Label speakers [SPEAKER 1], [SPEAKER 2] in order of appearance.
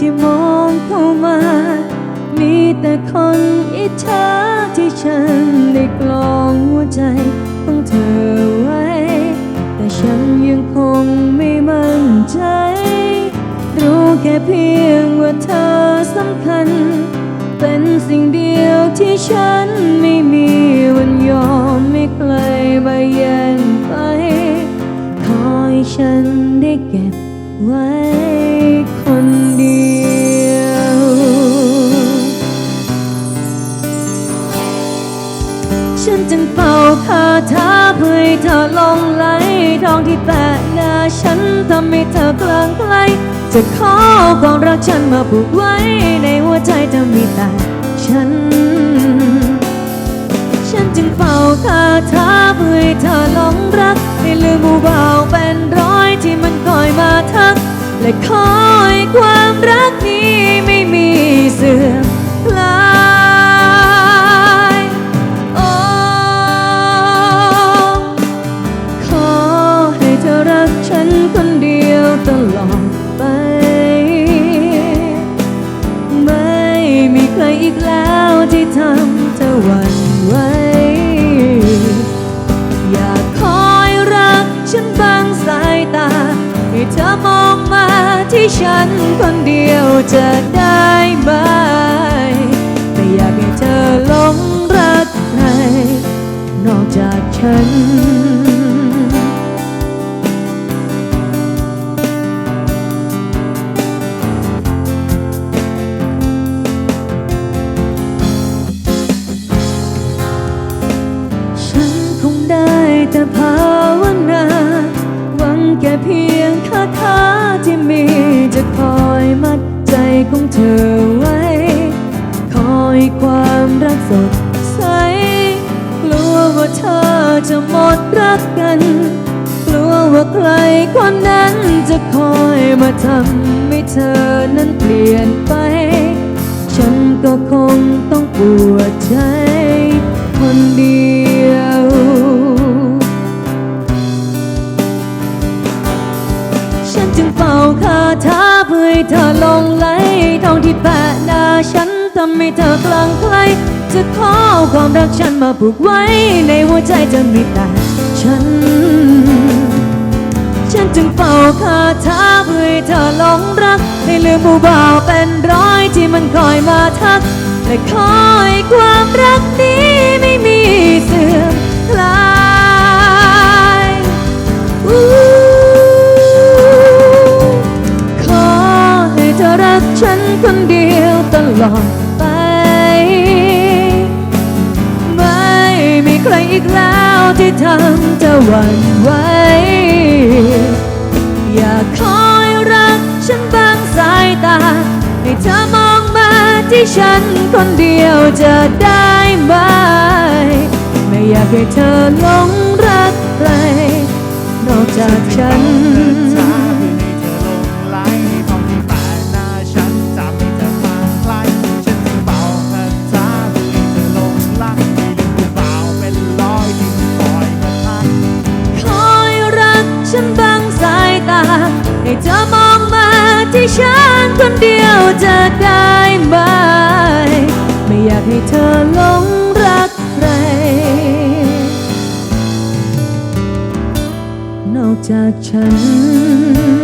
[SPEAKER 1] ที่มองเข้ามา มีแต่คนอิจฉาที่ฉันได้กลองหัวใจของเธอไว้ แต่ฉันยังคงไม่มั่นใจ รู้แค่เพียงว่าเธอสำคัญ เป็นสิ่งเดียวที่ฉันไม่มีวันยอมไม่ใครมาแยงไปขอให้ฉันได้เก็บไว้ ฉันจึงเป่าคาถาเพื่อให้เธอหลงไหลทองที่แปะหน้าฉันทำให้เธอกลางไกล จะขอความรักฉันมาผูกไว้ ในหัวใจเธอมีแต่ฉัน ฉันจึงเป่าคาถาเพื่อให้เธอหลงรักให้ลืมบูบ่าวเป็นร้อยที่มันคอยมาทัก และคอ อีกแล้วที่ทำเธอหวั่นไหวอยากคอยรักฉันบางสายตา ให้เธอมองมาที่ฉันคนเดียวจะได้ไหม วว่าเธอจะหมดรักกัน กลัวว่าใครคนนั้นจะคอยมาทำให้เธอนั้นเปลี่ยนไป ฉันก็คงต้องปวดใจคนเดียวฉันจึงเป่าคาถาเพื่อให้เธอลงไหลทองที่แปะหน้าฉันทำให้เธอกลางไกล จะขอความรักฉันมาผูกไว้ ในหัวใจจะมีแต่ฉัน ฉันจึงเป่าคาถาเพื่อเธอหลงรัก ให้ลืมผู้บ่าวเป็นร้อยที่มันคอยมาทัก และคอยความรักนี้ไม่มีเสื่อมคลายขอให้เธอรักฉันคนเดียวตลอด อีกแล้วที่ทำเธอหวั่นไหวอยากคอยรักฉันบางสายตา ให้เธอมองมาที่ฉันคนเดียวจะได้ไหม ไม่อยากให้เธอหลงรักใครนอกจากฉัน ฉันบางสายตา ให้เธอมองมาที่ฉันคนเดียวจะได้ไหม ไม่อยากให้เธอหลงรักใคร นอกจากฉัน